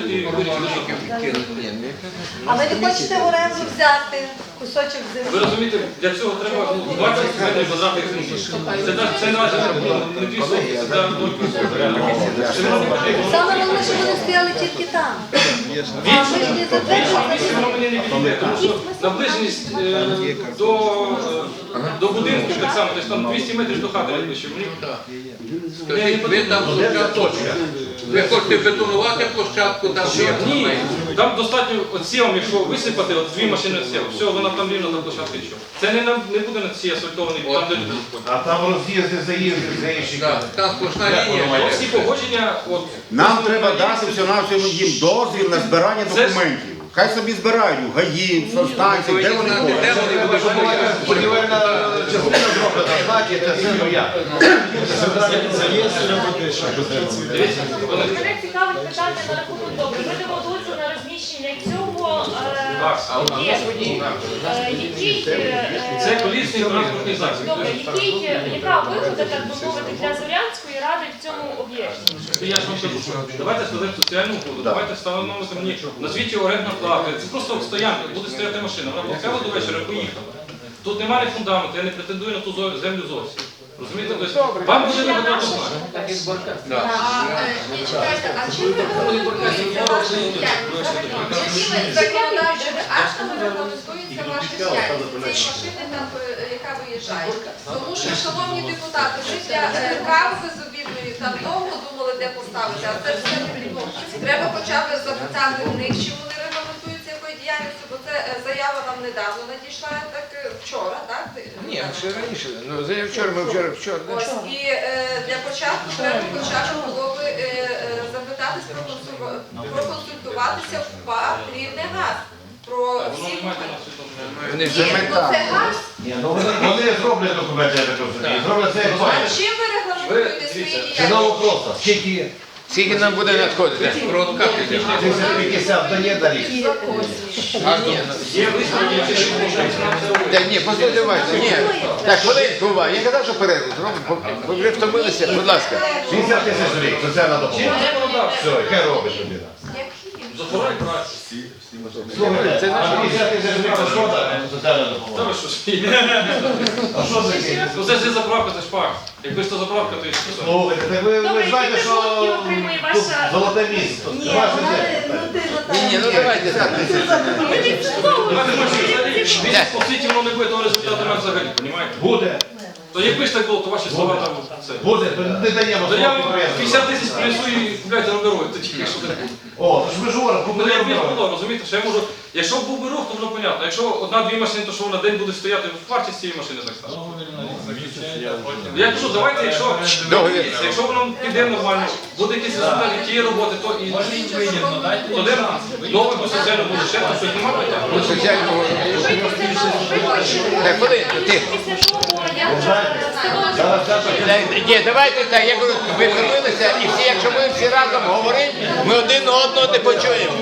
і вирішити. А ви не хочете в оренду взяти кусочок Ви землі? розумієте, для цього треба ну, 20 метрів квадратних землі. Це навіть це навіть не- не дві сотні, це може потрібно. Саме головне, що вони стояли тільки там. А ми ж не Місце затверджували. воно не підійде, тому що наближеність е, до, е, до будинку так само, десь там 200 метрів до хати найближче. Мені Скажіть, ви там одна точка. Ви хочете бетонувати площадку, там Що? Ні, там достатньо отсівом, якщо висипати, от дві машини отсіву, все, вона там рівно на площадці що. Це не, нам- не буде на цій асфальтованій, там де люди ходять. А там роз'їзди, заїзди, заїжджі. Так, там сплошна лінія. Всі погодження, от... Нам треба дати все на всьому їм дозвіл на збирання Це ж- документів. Хай собі збирають у ГАІ, в станції, де вони Де вони будуть? Будівельна частина зроблена, значить, це все вони- Мене цікавить питання на рахунок добре. Ми дамо дозвіл на розміщення е. Е, Який Це колісний транспортний засіб. добре, який яка вигода, так би мовити, для Зорянської ради в цьому об'єкті? Я ж вам кажу, що давайте складемо соціальну угоду, давайте встановимо мені на світі орендна плата. Це просто стоянка, буде стояти машина. Вона поцяла до вечора поїхала. Тут немає фундаменту, я не претендую на ту землю зовсім. Розумієте? Тобто, вам буде вигодно однозначно. Да. Ні, чекайте, а чим ви регламентуєте вашу діяльність? Законодавчими актами регламентується ваша діяльність? Цієї машини, там, е, яка виїжджає. Тому що, шановні депутати, ви для е, кави безобідної там довго думали, де поставити, а це все не Треба хоча б запитати в них, чи вони діяльністю, бо це е, заява нам недавно надійшла, так е, вчора, так? Ні, ще раніше. Ну, за вчора, ми вчора, вчора. Ось і е, для початку треба хоча б було би е, е, запитатись, проконсульва- проконсультуватися в ПА рівне газ. Про всі світу. Вони ж Ні, ну це газ. Ні, ну вони, вони зроблять документи, я так розумію. Зроблять це як А чим ви регламентуєте свої Цінову діяльності? просто. Скільки? Скільки нам буде надходити? Про 350 дає на рік. А, ні, Є висновки, які ще можна Та ні, послухайте, давайте, ні. Так, хвилинку, увага. Я казав, що перерву зробимо, бо ви вже втомилися, будь ласка. 60 тисяч рік, соціальна допомога. Все, яке робить тобі? Слухайте, Це наше- 50 тисяч рік це шкода, соціальна Та допомога. що ж? А що таке? Ну це ж не заправка, це ж факт. Якби ж то заправка, то і що? Слухайте, так ви, ви Добре, знаєте, які що відсотки отримує тут ваша- золоте місто. Ні, ваше вона ну ти Ні, ні, ну давайте так. Ми. Давайте ми ж по світі воно не буде того результату немає взагалі, розумієте? Буде, То якби ж так було, то ваші слова там це. буде, то не даємо То я слово вам підприємству. 50 тисяч принесу і купляйте рубероид, тоді якщо так буде. О, то ж ми ж говоримо, Ну купили ж робимо. було, розумієте, що я можу. Якщо б був би рух, то воно понятно. Якщо одна-дві машини, то що на день буде стояти в вартість цієї машини так само. Я кажу, давайте, якщо якщо воно піде нормально, буде якийсь результат від тієї роботи, то і то де новий соціально буде ще, щось немає питань. Ну, Ні, давайте так, я ви втомилися, і всі, якщо ми всі разом говоримо, ми один одного не почуємо.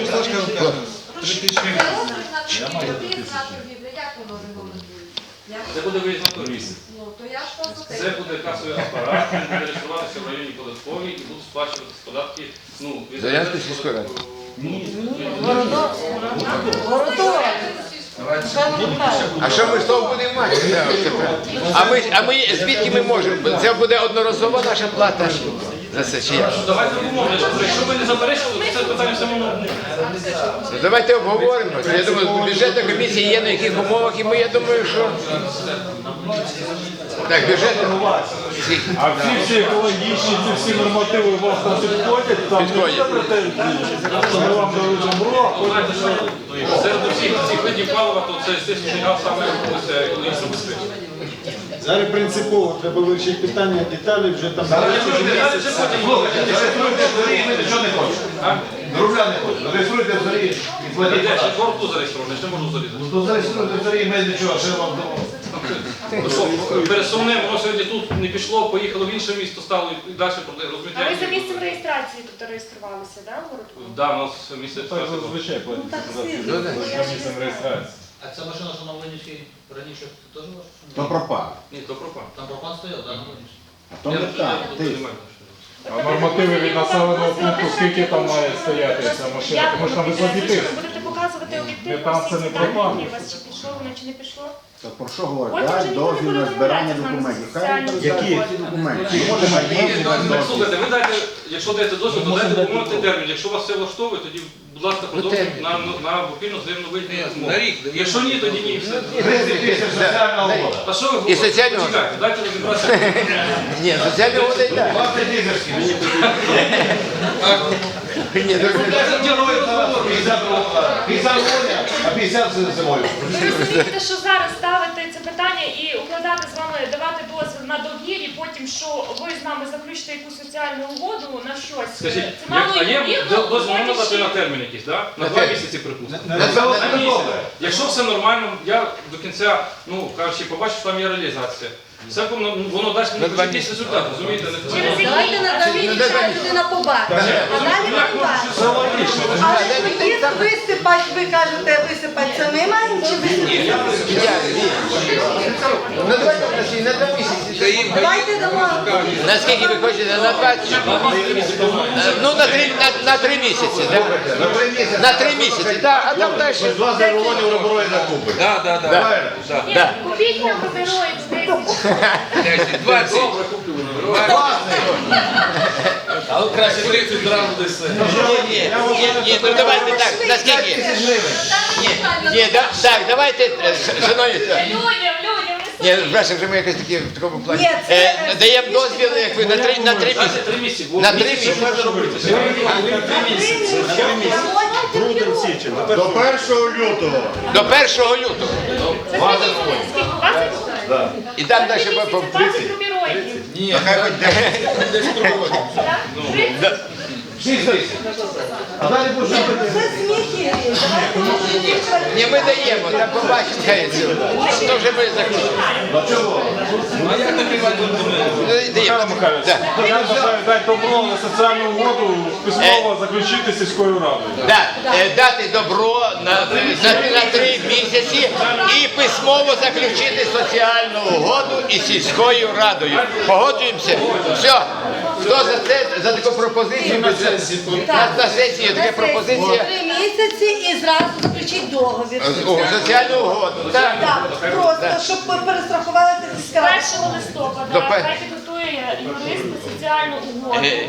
Як воно регламентується? Це буде виїзна комісія. Ну, то я ж Це буде касовий апарат, він буде реєструватися в районі податковій і будуть сплачуватися податки. Ну, від Зарядської сільської ради. Городова. А що ми з того будемо мати? А ми, а ми звідки ми можемо? Це буде одноразова наша плата за це чи як? Давайте умовно, якщо ви не заперечили, то це питання одно. Ну, давайте обговоримо. Я думаю, бюджетна комісія є на яких умовах, і ми, я думаю, що... Так, бюджетна... А всі всі екологічні, ці всі нормативи у вас там підходять, там Підходять. буде претензій, що ми вам добро, Ви знаєте, що серед усіх цих видів палива, то це естественно газ саме це екологічно безпечно. Зараз принципово треба вирішити питання деталі вже там. Ми не хочемо. А? Рубля не хочемо. Зареєструйте в зорі і платіть корту зареєстрований, ще можу залізати. Ну зареєструйте в ми нічого, ще вам. Ну пересувне, воно сьогодні тут не пішло, поїхало в інше місто, стало і далі А ви за місцем реєстрації тут реєструвалися, так, в городку? Да, у нас місце так зазвичай платять Ну, за місцем реєстрації. А ця машина, що на Винівській раніше теж ваша? То пропав. Ні, то пропав. Там пропан стояв, так, на Винівській? А то не так. Ти. А нормативи від населеного пункту, скільки там має стояти ця машина? Тому що там високий тиск. Будете показувати об'єктивно там всі це не дані, у вас чи пішло воно, чи не пішло. Та про що говорить? Вже Дай ніхто не дозвіл буде на збирання розмовляти з нами документів. Хай Які документи? Може, має дозвіл, дай. Слухайте, ви дайте, якщо даєте дозвіл, то дайте допомогти термін. Якщо вас все влаштовує, тоді, будь ласка, продовжуйте на, на, на вільну земну вигідну розмову. Якщо ні, тоді ні. Все. 30 тисяч соціального года. А що ви І говорите? соціального? Почекайте, дайте розібратися. Ні, соціальні угоди так. 20 лідерських. Ні, ну, 50 года, а 50 зимою. Ви розумієте, що зараз ставити це питання і укладати з вами, давати дозвіл на довір, і що ви з нами заключите якусь соціальну угоду на щось. Скажіть, це мало як- а є ймовірно, дозвіл дати на термін якийсь, да? На два місяці, припустимо. На На це місяць. Якщо все нормально, я до кінця, ну кажучи, побачу, що там є реалізація. Все воно, воно дасть На мені два якийсь результат, розумієте? Через Давайте на домі людина побачить, а далі ми побачимо. Але тоді висипати, ви кажете, висипати, це ми маємо чи висипати? Ну давайте у нас на два місяці. Давайте дамо. Наскільки ви хочете? На 20? Е, Ну, на три, на, на три місяці, так? На три місяці. На три місяці, так, а там далі. Два зарулонів руброї накупить. Да, да, да. Да. купіть нам герої, 10. 20. Але краще 30 зразу десь. Ні, ні, ні, ну давайте так, наскільки? Ні, ні, да, так, давайте, е, ш- шановні, Людям, людям, ні, не собі. перше, вже ми якось такі в такому плані. Ні, це- Е, Даємо дозвіл, як ви, на три, на три місяці. три місяці. бо На три місяць місяці. можна робити. Грудень, січень. До першому 1 лютого. До 1 лютого. Скільки? 20? І там далі Це по 20 рубіроїдів. Ні, Хай хоч 10. десь проводять. Так? 30? 6 тисяч. А далі буде Це сміхи. Ні, ми даємо, там побачимо, цього. То вже ми. А як. Да. Я вважаю, дай добро на соціальну угоду письмово заключити сільською радою. Да, е, дати добро на, на, на три місяці і письмово заключити соціальну угоду із сільською радою. Погоджуємося? Все. Хто за це, за таку пропозицію? На, на сесії така пропозиція. Три місяці і зразу заключіть договір. О, соціальну угоду. Так. Так, просто, щоб перестрахувалися сільська рада. 1 листопада. До пе- Хай підготує юрист соціальну угоду. Е,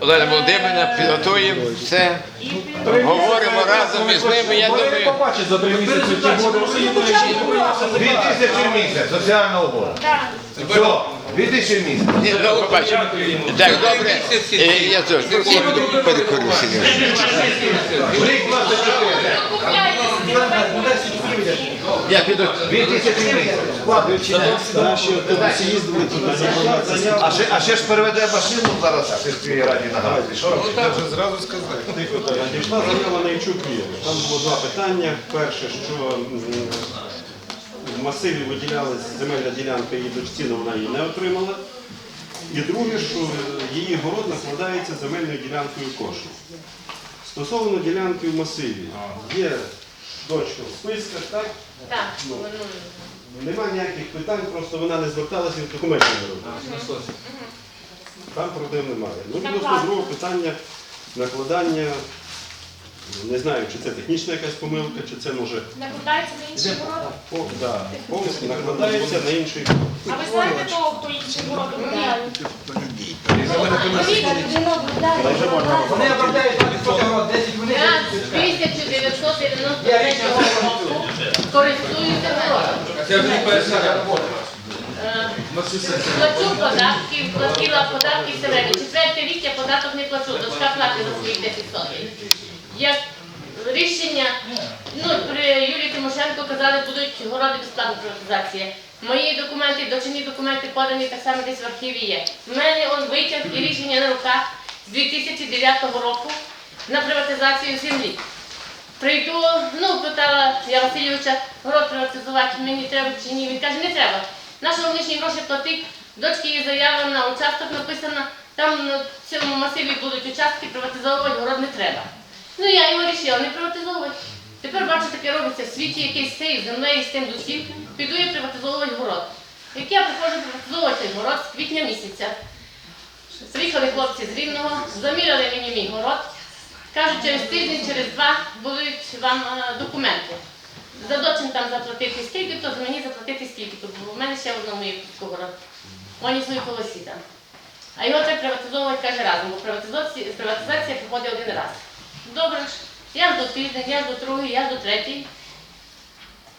Олена Володимирівна, підготуємо все. І під- Говоримо разом із ними, я Вони не думаю. побачать за три місяці, чи буде 2 тисячі в місяць. Соціальна угода. Так. Все. 2 тисячі в місяць. Ні, ну, побачимо. Так, добре. Е, Я теж перекурю сьогодні. Рік 24. Купляйте собі. Я піду. 2 тисячі в місяць. Наші автобуси їздили туди, забагато заявок. А ще, а ще ж переведе машину зараз в сільській раді на газі. Що робити? Тихо, так, надійшла заява на Ічукві. Там було два питання. Перше, що м, в масиві виділялась земельна ділянка її дочці, але вона її не отримала. І друге, що її город накладається земельною ділянкою кошу. Стосовно ділянки в масиві, є дочка в списках, так? Так. Ну, Нема ніяких питань, просто вона не зверталася і документів не робила. Там проблем немає. Ну, відносно другого питання накладання, не знаю, чи це технічна якась помилка, чи це може Накладається на інший город. о, да, повністю накладається на інший. А ви знаєте того, хто інший город обробляє? Вони обробляють 20 років, 10 хвилин. Я з 1993 року користуюся городом. Це вже перша робота. Е, Плачу податки, платила податки все время. Четверте рік я податок не плачу, дочка платить за свої 10 сотень. Як рішення, ну, при Юлії Тимошенко казали, будуть городи безплатна приватизація. Мої документи, дочині документи подані так само десь в архіві є. У мене он витяг і рішення на руках з 2009 року на приватизацію землі. Прийду, ну, питала я Васильовича, город приватизувати мені треба чи ні. Він каже, не треба. Наші лишні гроші платить, дочки є заява на участок написана, там на цьому масиві будуть участки, приватизовувати город не треба. Ну я його вирішила не приватизовувати. Тепер бачу, таке робиться в світі якийсь цей землею, з тим з усім, піду я приватизовувати город. Як я приходжу приватизовувати город з квітня місяця, Приїхали хлопці з Рівного, заміряли мені мій город. Кажуть, через тиждень, через два будуть вам е, документи. За дочин там заплатити стільки, то за мені заплатити стільки, то бо в мене ще в одному є город. Вони свої колосі там. А його треба приватизовувати каже разом, бо приватизація, приватизація приходить один раз. Добре, ж, я жду тиждень, я жду другий, я жду третій.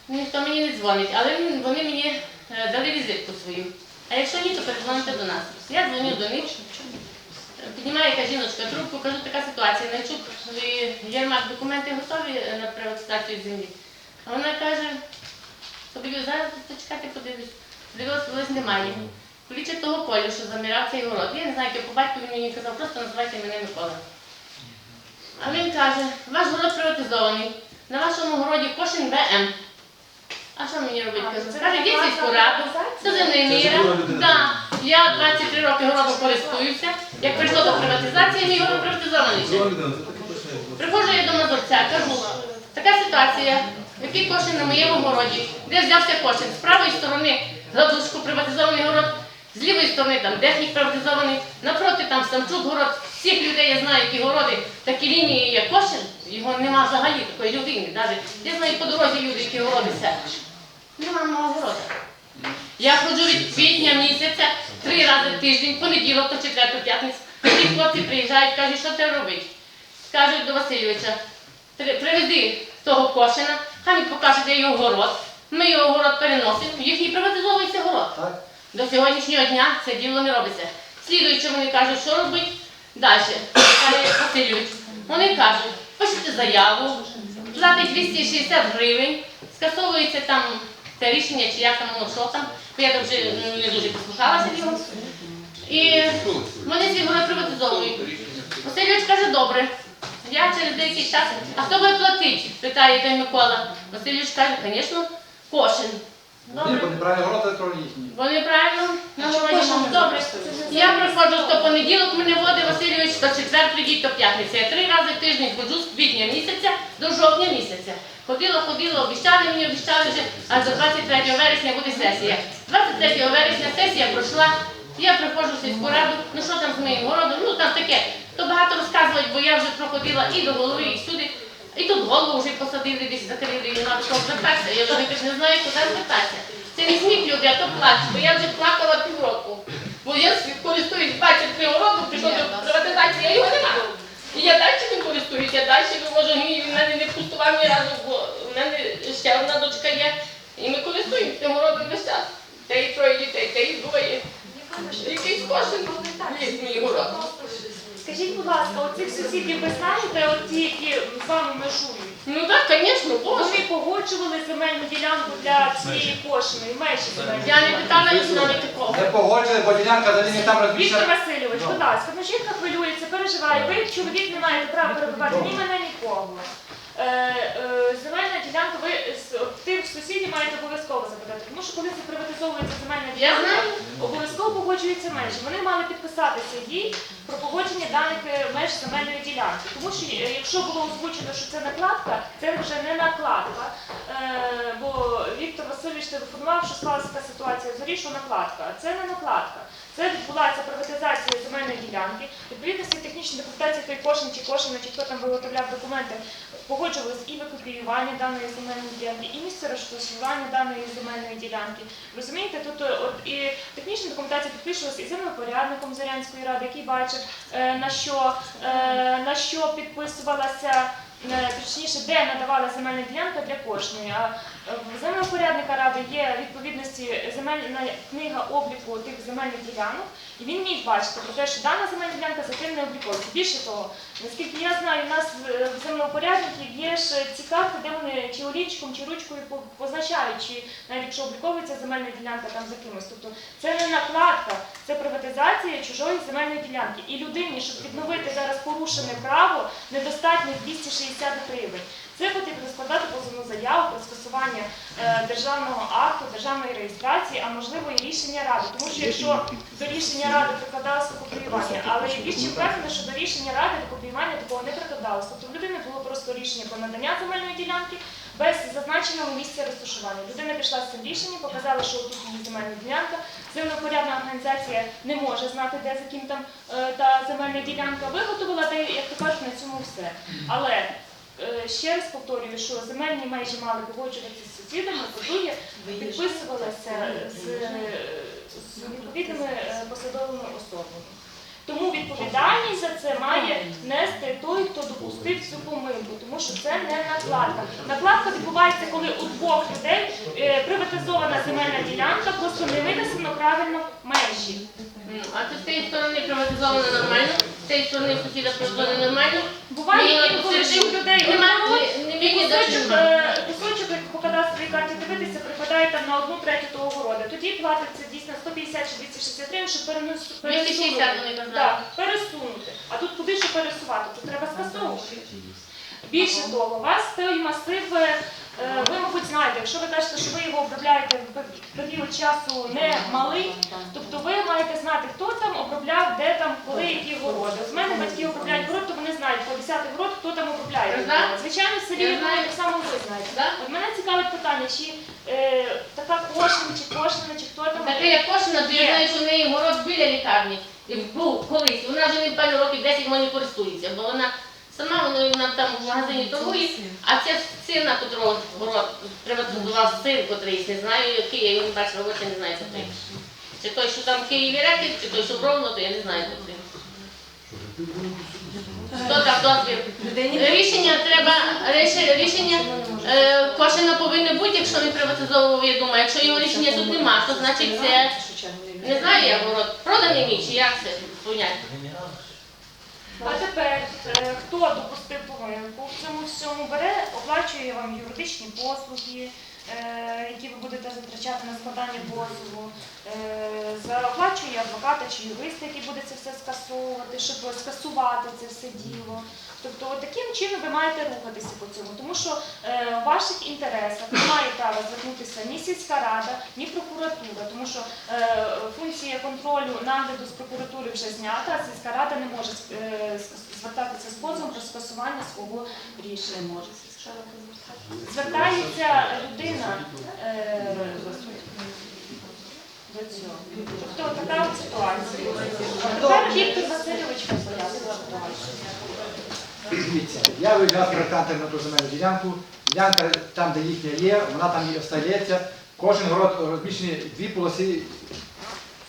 Ніхто мені не дзвонить, але вони мені е, дали візитку свою. А якщо ні, то передзвоните до нас. Я дзвоню до них, піднімає яка жіночка трубку, кажу, така ситуація, Найчук, Єрмак, документи готові е, на приватизацію землі. А вона каже, тобі зараз почекати подивлюсь. Дивилась, немає. Кличе того Колю, що заміряв цей город. Я не знаю, як по він мені казав, просто називайте мене Микола. А він каже, ваш город приватизований. На вашому городі кошен ВМ. А що мені робити? Кажу, каже, йдіть в сільську раду, це земний міра. Да. Я 23 роки городом користуюся. Як прийшло до приватизації, мій город приватизований. ще. Приходжу я до Мазурця, кажу, така ситуація, який кошен на моєму городі, де взявся кошен? З правої сторони Гладушку приватизований город, з лівої сторони там Технік приватизований, напроти там Самчук город. Всіх людей я знаю, які городи, такі лінії є кошен, його нема взагалі такої людини. Навіть я знаю по дорозі люди, які городи сядуть. Нема мого города. Я ходжу від квітня місяця три рази в тиждень, понеділок то четверту п'ятницю. Ті хлопці приїжджають, кажуть, що це робить. Кажуть до Васильовича, «Три- привези того кошена, хай він покаже, де його город. Ми його город переносимо, їхній приватизовується город. До сьогоднішнього дня це діло не робиться. Слідуючи, вони кажуть, що робить далі. Вони кажуть, пишете заяву, платить 260 гривень, скасовується там те рішення, чи як там воно що там, я там вже не дуже послухалася його. І вони ці город приватизовують. Васильович каже, добре. Я через деякий час, а хто буде платити? питає той Микола. Васильович каже, звісно, кошен. Добре. Неправильно город, це їхній. Вони правильно на городі. Добре. Я приходжу то понеділок мене водить Васильович, то четвер прийдіть, то п'ятниця. Я три рази в тиждень ходжу з квітня місяця до жовтня місяця. Ходила, ходила, обіцяли мені, обіцяли вже, аж до 23 вересня буде сесія. 23 вересня сесія пройшла. Я приходжу в сільську раду, ну що там з моїм городом, ну там таке. То багато розказувати, бо я вже проходила і до голови, і сюди. І тут голову вже посадили, десь закрили, і нема до кого звертатися. Я вже не знаю, куди звертатися. Це не сміх люди, а то плач, бо я вже плакала півроку. Бо я користуюсь 23 року, прийшов до приватизації, я його не маю. І я далі ним користуюся, я далі не можу, він мене не пустував ні разу, бо в мене ще одна дочка є. І ми користуємося цим городом весь час. Та й троє дітей, та й двоє. Якийсь кошен є мій город. Скажіть, будь ласка, оцих сусідів ви знаєте, от ті, які з вами межують? Ну так, звісно, боже. Вони погоджували земельну ділянку для цієї кошеної межі земельної Я не питала ні навіть такого. Не погоджували, бо ділянка за ними там Віктор розміщена. Васильович, будь ласка, ну жінка хвилюється, переживає. Ви, як чоловік, не маєте права перебувати ні мене, нікого. Земельна ділянка, ви з тих сусідів маєте обов'язково запитати, тому що коли це приватизовується земельна ділянка, обов'язково погоджуються межі. Вони мали підписатися їй про погодження даних е, меж земельної ділянки. Тому що е, якщо було озвучено, що це накладка, це вже не накладка. Е, бо Віктор Васильович телефонував, що склалася така ситуація зорі, що накладка. Це не накладка. Це відбулася приватизація земельної ділянки. Відповідності технічної документації той кошен чи кошен, чи хто там виготовляв документи, погоджувалось і викопіювання даної земельної ділянки, і місце розташування даної земельної ділянки. Розумієте, тут е, от і технічна документація підписувалася і землепорядником Зарянської ради, який бачив, е, на що, е, на що підписувалася. Точніше, де надавала земельна ділянка для кожної. А в землепорядника ради є відповідності земельна книга обліку тих земельних ділянок, і він міг бачити про те, що дана земельна ділянка за тим не обліковується. Більше того, наскільки я знаю, у нас в в землепорядників є ж ці карти, де вони чи олівчиком, чи ручкою по- позначають, чи навіть якщо обліковується земельна ділянка там за кимось. Тобто це не накладка, це приватизація чужої земельної ділянки. І людині, щоб відновити зараз порушене право, недостатньо 260 гривень. Це потрібно складати позовну заяву про скасування е, державного акту, державної реєстрації, а можливо і рішення ради. Тому що якщо до рішення ради прикладалося копіювання, але більше впевнена, що до рішення ради до копіювання такого не прикладалося. Тобто в людини було просто рішення про надання земельної ділянки, без зазначеного місця розташування. Людина пішла з цим рішенням, показала, що тут її земельна ділянка. Землепорядна організація не може знати, де за ким там е, та земельна ділянка. Виготовила, де, як то кажуть, на цьому все. Але ще раз повторюю, що земельні межі мали погоджуватися з сусідами, по-друге, підписувалися з, з відповідними е, посадовими особами. Тому відповідальність за це має нести той, хто допустив цю помилку, тому що це не накладка. Накладка відбувається, коли у двох людей е, приватизована земельна ділянка, просто не винесено правильно межі. А це з цієї сторони приватизовано нормально, з цієї сторони сусіда приватизовано нормально. Буває у людей нема- не- не і кусочок, е, кусочок, по кадастровій карті дивитися, там на одну третю того городу. Тоді платиться дійсно 150 чи 260 гривень, щоб переносити. 260 вони казали. Так, пересунути. А тут куди що пересувати? Тут треба скасовувати. Більше того, вас той масив, е, ви, мабуть, знаєте, якщо ви кажете, що ви його обробляєте в період часу не малий, тобто ви маєте знати, хто там обробляв, де там, коли які городи. В мене батьки обробляють город, то вони знають по 10 город, хто там обробляє. Звичайно, в селі так само ви знаєте. От мене цікавить питання, чи е, така кошена, чи кошена, чи хто там. Таке як кошена, то я знаю, що в неї город біля лікарні. І був колись. Вона вже не певно років 10 вона користується, бо вона сама вона, вона там в магазині торгує, а це сина, котрого город приватизував син котрийсь, не знаю який, я його не бачила, очі не знаю котрий. Чи той, що там в Києві рекет, чи той, що в Ровно, то я не знаю котрий. Хто дав дозвіл? Рішення треба, рішення, рішення е, кошена повинно бути, якщо не приватизовував, я думаю. Якщо його рішення тут нема, то значить це, не знаю я город, проданий мій, чи як це поняття. А тепер е, хто допустив помилку в цьому всьому? Бере, оплачує вам юридичні послуги, е, які ви будете затрачати на складання позову, е, оплачує адвоката чи юриста, який буде це все скасовувати, щоб скасувати це все діло. Тобто таким чином ви маєте рухатися по цьому, тому що е, в ваших інтересах не має права звернутися ні сільська рада, ні прокуратура, тому що е, функція контролю нагляду з прокуратури вже знята, а сільська рада не може е, звертатися з позовом про скасування свого рішення. Може. Звертається людина е, до цього. Тобто така от ситуація. А Тепер Віктор Васильович пояснює ситуацію. Я виїжджав проєктантом на ту земельну ділянку. Ділянка там, де їхня є, вона там і остається. Кожен город розміщений дві полоси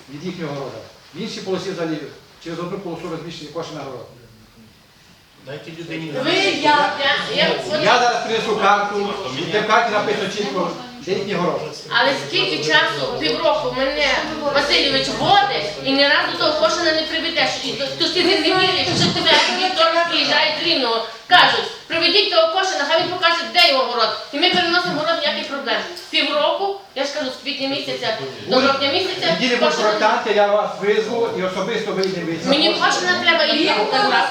від їхнього города. В іншій полосі взагалі через одну полосу розміщений кожен город. Ви я. Я, я, Я зараз принесу карту, і в карті написано чітко, їхній город. але скільки часу, півроку мене Васильович водить і ні разу того кошена не приведеш. І то, то ти не віриш, що тебе вівторок приїжджають з Рівного. Кажуть, приведіть того кошена, хай він покаже, де його город. І ми переносимо город ніяких проблем. Півроку, я ж кажу, з квітня місяця до жовтня місяця. Неділі будуть кошена- я вас визву і особисто вийде вийти. Мені кошена треба і я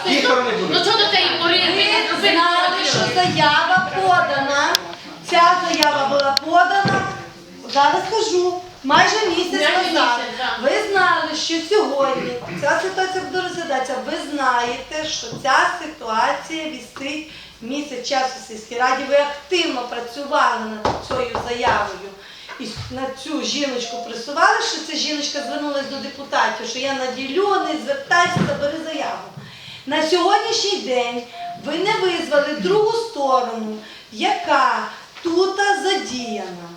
Ті сторони будуть. Ну чого до тієї пори Ви не знали, що заява подана. Ця заява була подана, зараз кажу, майже місяць назад. Ви знали, що сьогодні ця ситуація буде розглядатися. Ви знаєте, що ця ситуація вісить місяць часу в сільській раді. Ви активно працювали над цією заявою. І на цю жіночку пресували, що ця жіночка звернулася до депутатів, що я наділений, звертайся, забери заяву. На сьогоднішній день ви не визвали другу сторону, яка тут задіяна.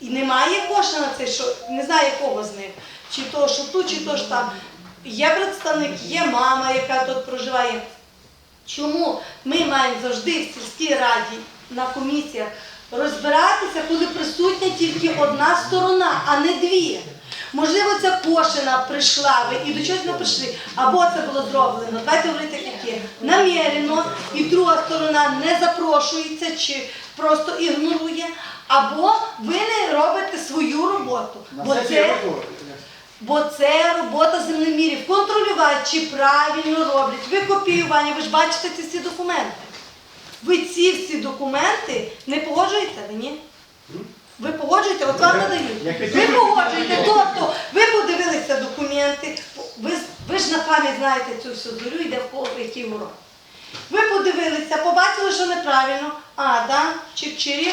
І немає кошти на це, що не знаю якого з них, чи то, що тут, чи то, що там. Є представник, є мама, яка тут проживає. Чому ми маємо завжди в сільській раді на комісіях розбиратися, коли присутня тільки одна сторона, а не дві? Можливо, ця кошена прийшла, ви і до чогось не прийшли, або це було зроблено, давайте говорити як є, намірено, і друга сторона не запрошується чи просто ігнорує, або ви не робите свою роботу. Бо це. Бо це робота землемірів. Контролювати, чи правильно роблять. Ви копіювання, ви ж бачите ці всі документи. Ви ці всі документи не погоджуєте, ви ні? Ви погоджуєте, от вам надають. Ви погоджуєте, тобто ви подивилися документи, ви, ви ж на пам'ять знаєте цю всю зорю, йде в кого який урок. Ви подивилися побачили, що неправильно. А, да, чик-чирі,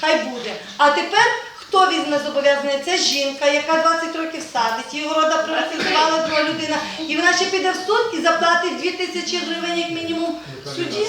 хай буде. А тепер хто візьме зобов'язання? Це жінка, яка 20 років садить, її рода працювала друга людина, і вона ще піде в суд і заплатить 2 тисячі гривень як мінімум в суді.